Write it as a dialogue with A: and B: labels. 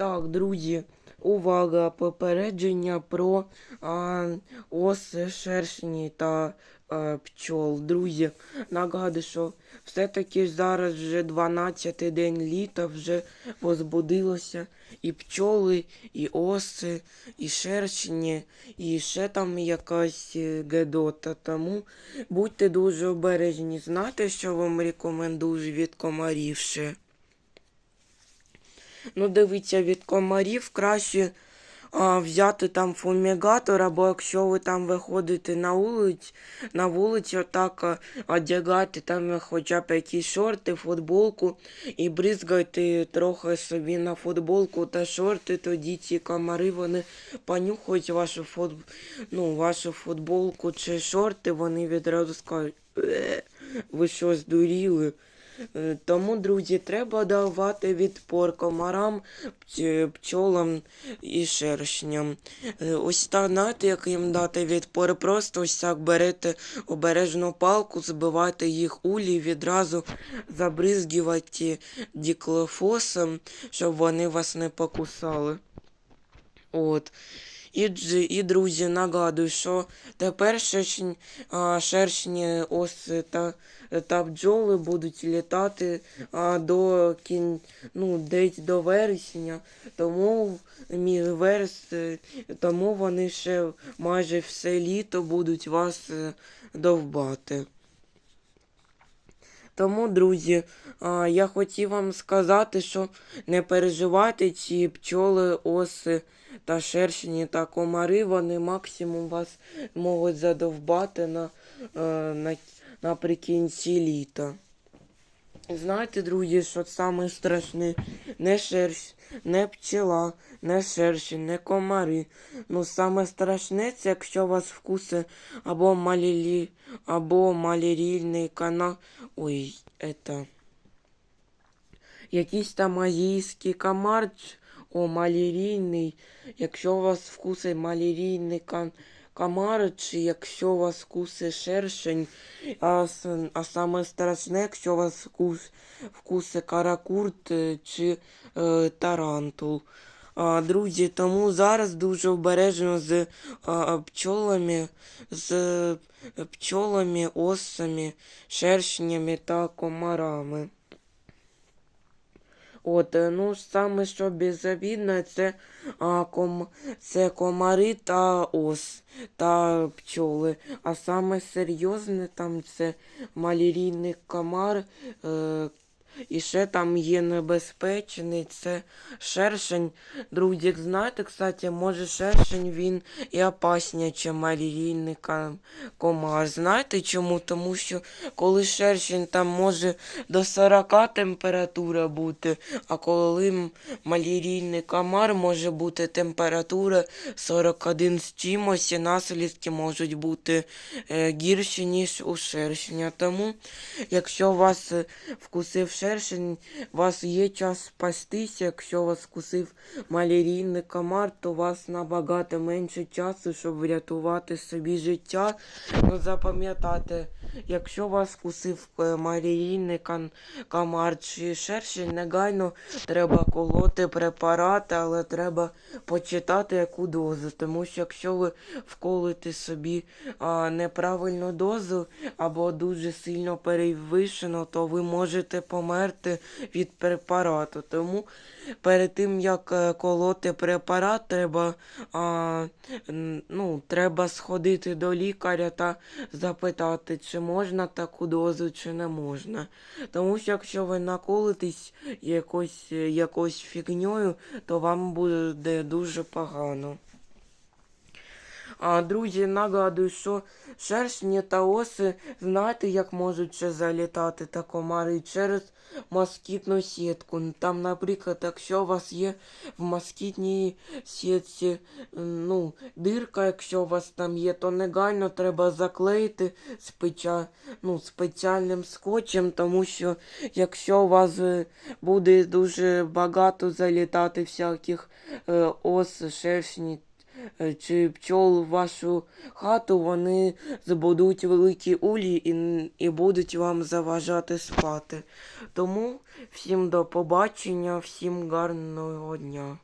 A: Так, друзі, увага! Попередження про а, оси, шершні та а, пчол. Друзі, нагадую, що все-таки зараз вже 12-й день літа, вже возбудилося і пчоли, і оси, і шершні, і ще там якась е, гедота. Тому будьте дуже обережні. Знаєте, що вам рекомендую від комарів ще? Ну, дивіться, від комарів краще а, взяти там фумігатор, або якщо ви там виходите на вулицю, на вулицю, так одягати там хоча б якісь шорти, футболку і бризгайте трохи собі на футболку та шорти, тоді ці комари вони понюхають вашу, фут... ну, вашу футболку чи шорти, вони відразу скажуть, «Е, ви що здуріли? Тому, друзі, треба давати відпор комарам, пчолам і шершням. Е, Ось так, знаєте, як їм дати відпор? Просто ось так берете обережну палку, збивайте їх улі відразу забризгувати діклофосом, щоб вони вас не покусали. От. І, і друзі, нагадую, що тепер шершні, шершні оси та, та бджоли будуть літати до кін, ну, десь до вересня, тому, мій верес, тому вони ще майже все літо будуть вас е, довбати. Тому, друзі, я хотів вам сказати, що не переживайте ці пчоли, оси та шершні та комари, вони максимум вас можуть задовбати на, е, на, наприкінці літа. Знаєте, друзі, що саме страшне? Не шерсть, не пчела, не шершень, не комари. Ну, саме страшне, це якщо вас вкуси або малілі, або малярійний канал. Ой, это. Якийсь там азійський комар, о, малярійний. Якщо вас вкуси малярійний кан... комар, чи якщо вас вкуси шершень, а, а саме страшне, якщо вас вкус, вкуси каракурт е, чи е, тарантул. А, друзі, тому зараз дуже обережно з а, пчолами, з е, пчолами, осами, шершнями та комарами. От, е, ну саме що безобідне, це, а, ком, це комари та ос та пчоли. А саме серйозне там це малярійний комар. Е, і ще там є небезпечний, це шершень. Друзі, знаєте, кстати, може шершень він і опасніше, малярійний комар. Знаєте чому? Тому що коли шершень там може до 40 температура бути, а коли м- малярійний комар може бути температура 41 з чимось, і наслідки можуть бути е, гірші, ніж у шершня. Тому, якщо вас е, вкусив шершень, у вас є час спастися. Якщо вас вкусив малярійний комар, то вас набагато менше часу, щоб врятувати собі життя. Ну, запам'ятайте, якщо вас вкусив е, малярійний комар чи шершень, негайно треба колоти препарати, але треба почитати яку дозу. Тому що якщо ви вколите собі а, неправильну дозу або дуже сильно перевищено, то ви можете померти від препарату. Тому перед тим як е, колоти препарат, треба, а, ну, треба сходити до лікаря та запитати, чи можна таку дозу, чи не можна. Тому що якщо ви наколитесь якось, якоюсь фігньою, то вам буде дуже погано. Друзі, нагадую, що шершні та оси, знаєте, як можуть ще залітати та комари через москітну сітку. Там, наприклад, якщо у вас є в москітній сітці, ну, дирка, якщо у вас там є, то негайно треба заклеїти спеча, ну, спеціальним скотчем, тому що якщо у вас е, буде дуже багато залітати всяких е, ос, шершні чи пчол в вашу хату, вони збудуть великі улі і, і будуть вам заважати спати. Тому всім до побачення, всім гарного дня.